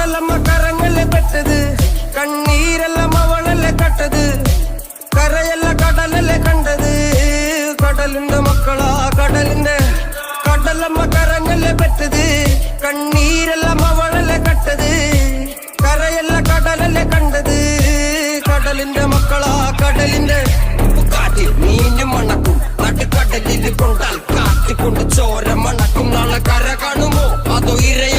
பகலமா கரங்கள பெட்டது கண்ணீரெல்லாம் அவனல்ல கட்டது. கரையல்ல கடல்ல கண்டது. கடலிந்த மக்களா கடலிந்த கடலம்மா கரங்கள பெட்டது கண்ணீரெல்லாம் அவனல்ல கட்டது. கரையல்ல கடல்ல கண்டது. கடலிந்த மக்களா கடலிந்த உப்பு காட்டில் மீண்டும் மணக்கும். நடுக்கடலில் கொண்டால் காத்து கொண்டு சோர மணக்கும். நாளை கர காணுமோ? அதோ இறை